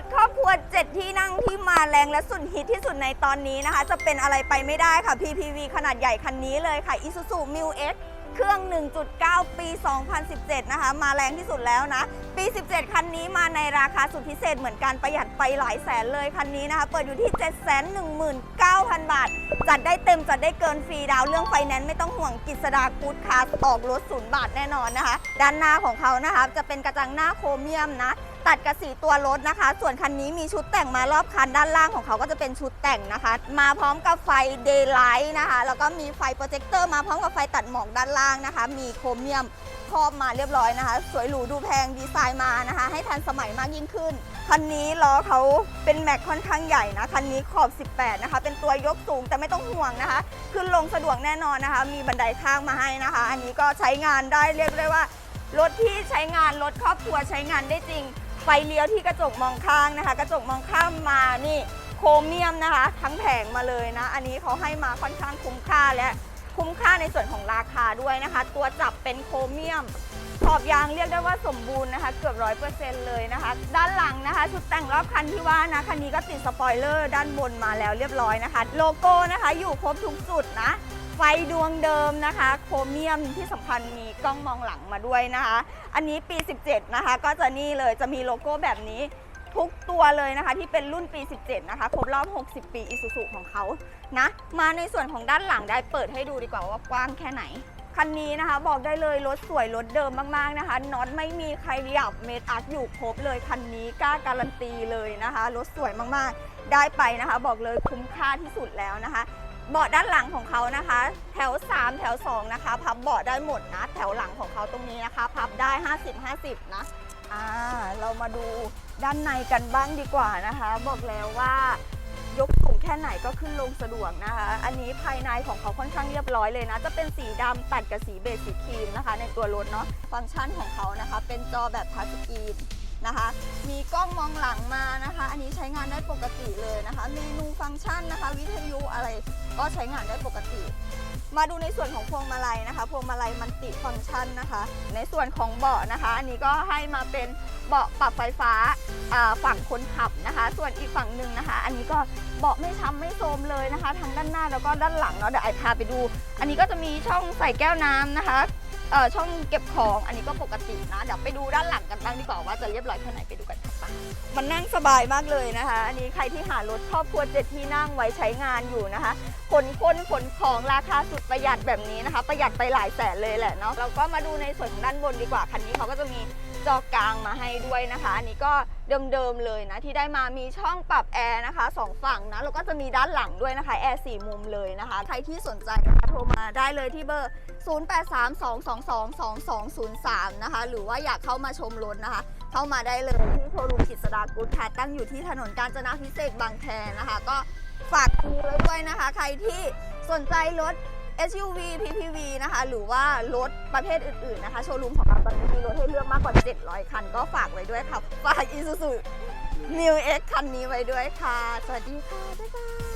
ถครอบครัว 7 ที่นั่งที่มาแรงและสุดฮิตที่สุดในตอนนี้นะคะ จะเป็นอะไรไปไม่ได้ค่ะ PPV ขนาดใหญ่คันนี้เลยค่ะ Isuzu m u X เครื่อง 1.9 ปี 2017 นะคะ มาแรงที่สุดแล้วนะ ปี 17 คันนี้มาในราคาสุดพิเศษเหมือนกันประหยัดไปหลายแสนเลยคันนี้นะคะ เปิดอยู่ที่ 719,000 บาท จัดได้เต็มจัดได้เกินฟรีดาวเรื่องไฟแนนซ์ไม่ต้องห่วงกิจสดากูดคาร์ออกรถศูนย์บาทแน่นอนนะคะ ด้านหน้าของเขานะคะ จะเป็นกระจังหน้าโครเมียมนะตัดกับสีตัวรถนะคะ ส่วนคันนี้มีชุดแต่งมารอบคันด้านล่างของเขาก็จะเป็นชุดแต่งนะคะ มาพร้อมกับไฟเดย์ไลท์นะคะ แล้วก็มีไฟโปรเจคเตอร์มาพร้อมกับไฟตัดหมอกด้านล่างนะคะ มีโครเมียมครอบมาเรียบร้อยนะคะ สวยหรูดูแพงดีไซน์มานะคะ ให้ทันสมัยมากยิ่งขึ้น คันนี้ล้อเขาเป็นแม็กค่อนข้างใหญ่นะ คันนี้ขอบ 18 นะคะ เป็นตัวยกสูงแต่ไม่ต้องห่วงนะคะ ขึ้นลงสะดวกแน่นอนนะคะ มีบันไดข้างมาให้นะคะ อันนี้ก็ใช้งานได้เรียกได้ว่า รถที่ใช้งานรถครอบครัวใช้งานได้จริง ไฟเลี้ยวที่กระจกมองข้างนะคะ กระจกมองข้างมานี่โครเมียมนะคะ ทั้งแผงมาเลยนะ อันนี้เขาให้มาค่อนข้างคุ้มค่าและคุ้มค่าในส่วนของราคาด้วยนะคะ ตัวจับเป็นโครเมียม ขอบยางเรียกได้ว่าสมบูรณ์นะคะ เกือบร้อยเปอร์เซ็นต์เลยนะคะ ด้านหลังนะคะ ชุดแต่งรอบคันที่ว่านะ คันนี้ก็ติดสปอยเลอร์ด้านบนมาแล้วเรียบร้อยนะคะ โลโก้นะคะ อยู่ครบทุกจุดนะ ไฟดวงเดิมนะคะ โครเมียมที่สำคัญมีกล้องมองหลังมาด้วยนะคะ อันนี้ปี 17 นะคะ ก็จะนี่เลยจะมีโลโก้แบบนี้ทุกตัวเลยนะคะที่เป็นรุ่นปี 17 นะคะ ครบรอบ 60 ปีอิซูซุของเขานะ มาในส่วนของด้านหลังได้เปิดให้ดูดีกว่าว่ากว้างแค่ไหน คันนี้นะคะ บอกได้เลยรถสวยรถเดิมมากๆนะคะน็อตไม่มีใครหยับเมดอาร์ตอยู่ครบเลยคันนี้กล้าการันตีเลยนะคะรถสวยมากๆ ได้ไปนะคะ บอกเลยคุ้มค่าที่สุดแล้วนะคะ เบาะด้านหลังของเขานะคะ แถว 3 แถว 2 นะคะ พับเบาะได้หมดนะ แถวหลังของเขาตรงนี้นะคะ พับได้ 50 50 นะอ่าเรามาดูด้านในกันบ้างดีกว่านะคะ บอกแล้วว่ายกสูงแค่ไหนก็ขึ้นลงสะดวกนะคะ อันนี้ภายในของเขาค่อนข้างเรียบร้อยเลยนะ จะเป็นสีดำตัดกับสีเบจสีครีมนะคะ ในตัวรถเนาะ ฟังก์ชันของเขานะคะ เป็นจอแบบทัชสกรีนนะคะ มีกล้องมองหลังมานะคะ นนี้ใช้งานได้ปกติเลยนะคะ เมนูฟังก์ชันนะคะ วิทยุอะไรก็ใช้งานได้ปกติ มาดูในส่วนของพวงมาลัยนะคะ พวงมาลัยมันติฟังก์ชันนะคะ ในส่วนของเบาะนะคะ อันนี้ก็ให้มาเป็นเบาะปรับไฟฟ้าฝั่งคนขับนะคะ ส่วนอีกฝั่งหนึ่งนะคะ อันนี้ก็เบาะไม่ช้ำไม่โทรมเลยนะคะ ทั้งด้านหน้าแล้วก็ด้านหลังเนาะเดี๋ยวไอพาไปดู อันนี้ก็จะมีช่องใส่แก้วน้ำนะคะ เอ่อช่องเก็บของอันนี้ก็ปกตินะเดี๋ยวไปดูด้านหลังกันบ้างดีกว่าว่าจะเรียบร้อยแค่ไหนไปดูกันค่ะไปมันนั่งสบายมากเลยนะคะ อันนี้ใครที่หารถครอบครัวเจ็ดที่นั่งไว้ใช้งานอยู่นะคะขนคนขนของราคาสุดประหยัดแบบนี้นะคะ ประหยัดไปหลายแสนเลยแหละเนาะเราก็มาดูในส่วนของด้านบนดีกว่าคันนี้เขาก็จะมี จอกลางมาให้ด้วยนะคะ อันนี้ก็เดิมๆเลยนะที่ได้มามีช่องปรับแอร์นะคะสองฝั่งนะแล้วก็จะมีด้านหลังด้วยนะคะแอร์สี่มุมเลยนะคะ ใครที่สนใจนะคะโทรมาได้เลยที่เบอร์ 0832222203 นะคะ หรือว่าอยากเข้ามาชมรถนะคะ เข้ามาได้เลยที่โชว์รูมกิจสดากูดแคทตั้งอยู่ที่ถนนกาญจนาพิเศษบางแคนะคะ ก็ฝากดูไว้ด้วยนะคะ ใครที่สนใจรถ SUV PPV นะคะ หรือว่ารถประเภทอื่นๆนะคะ โชว์รูมของเราตอนนี้มีรถให้เลือกมากกว่า 700 คัน ก็ฝากไว้ด้วยค่ะ ฝาก Isuzu New X คันนี้ไว้ด้วยค่ะ สวัสดีค่ะ บ๊ายบาย